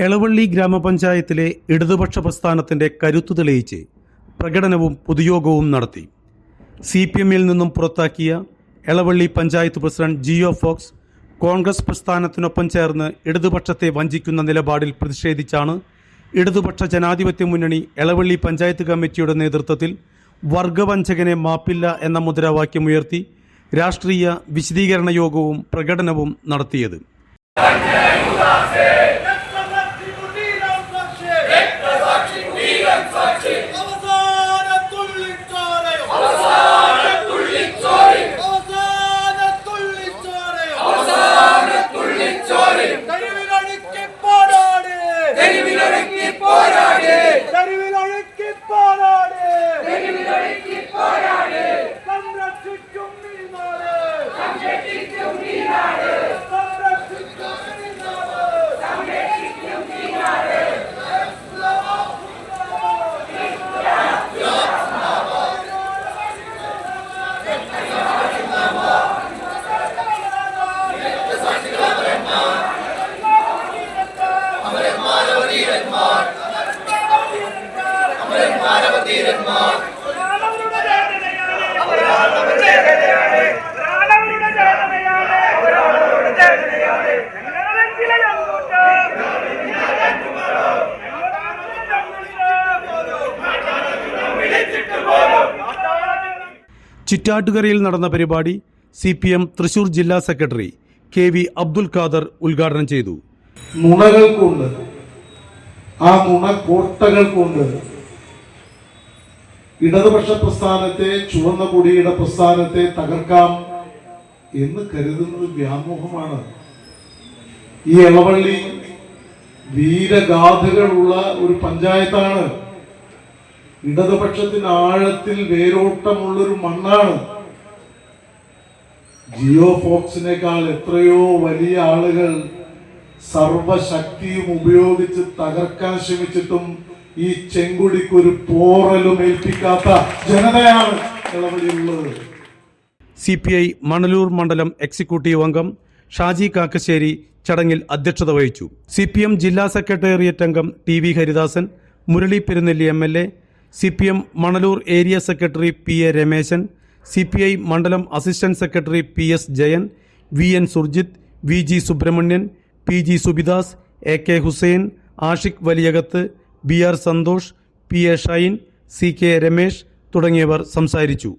എളവള്ളി ഗ്രാമപഞ്ചായത്തിലെ ഇടതുപക്ഷ പ്രസ്ഥാനത്തിന്റെ കരുത്തു തെളിയിച്ച് പ്രകടനവും പൊതുയോഗവും നടത്തി. സി പി എമ്മിൽ നിന്നും പുറത്താക്കിയ എളവള്ളി പഞ്ചായത്ത് പ്രസിഡന്റ് ജിയോ ഫോക്സ് കോൺഗ്രസ് പ്രസ്ഥാനത്തിനൊപ്പം ചേർന്ന് ഇടതുപക്ഷത്തെ വഞ്ചിക്കുന്ന നിലപാടിൽ പ്രതിഷേധിച്ചാണ് ഇടതുപക്ഷ ജനാധിപത്യ മുന്നണി എളവള്ളി പഞ്ചായത്ത് കമ്മിറ്റിയുടെ നേതൃത്വത്തിൽ വർഗവഞ്ചകനെ മാപ്പില്ല എന്ന മുദ്രാവാക്യം ഉയർത്തി രാഷ്ട്രീയ വിശദീകരണ യോഗവും പ്രകടനവും നടത്തിയത്. പോരാട് ചിറ്റാറ്റുകരയിൽ നടന്ന പരിപാടി സി പി എം തൃശൂർ ജില്ലാ secretary K V Abdul Khader ഉദ്ഘാടനം ചെയ്തു. നുണകൾക്കുണ്ട് ആ നുണക്കോട്ടകൾക്കുണ്ട് ഇടതുപക്ഷ പ്രസ്ഥാനത്തെ ചുവന്ന കൊടിയുടെ പ്രസ്ഥാനത്തെ തകർക്കാം എന്ന് കരുതുന്നത് വ്യാമോഹമാണ്. ഈ ഇളവള്ളി വീരഗാഥകളുള്ള ഒരു പഞ്ചായത്താണ്. ഇടതുപക്ഷത്തിന് ആഴത്തിൽ വേരോട്ടമുള്ളൊരു മണ്ണാണ്. ജിയോ ഫോക്സിനേക്കാൾ എത്രയോ വലിയ ആളുകൾ സർവശക്തിയും ഉപയോഗിച്ച് തകർക്കാൻ ശ്രമിച്ചിട്ടും ഈ ചെങ്കുടിക്ക് ഒരു പോറലും ഏൽപ്പിക്കാത്ത ജനതയാണ് ഇളവഴിയുള്ളത് സി പി ഐ മണലൂർ മണ്ഡലം എക്സിക്യൂട്ടീവ് അംഗം ഷാജി കാക്കശ്ശേരി ചടങ്ങിൽ അധ്യക്ഷത വഹിച്ചു. സി പി എം ജില്ലാ സെക്രട്ടേറിയറ്റ് അംഗം T V Haridasan Murali Perunelli M L A C P M Manalur area secretary P A Rameshan C P I മണ്ഡലം assistant secretary P S Jayan V N Surjith V G Subramanian P G Subidas A K Hussain Ashiq Valiyakath B R Santhosh P A Shine C K Ramesh തുടങ്ങിയവർ സംസാരിച്ചു.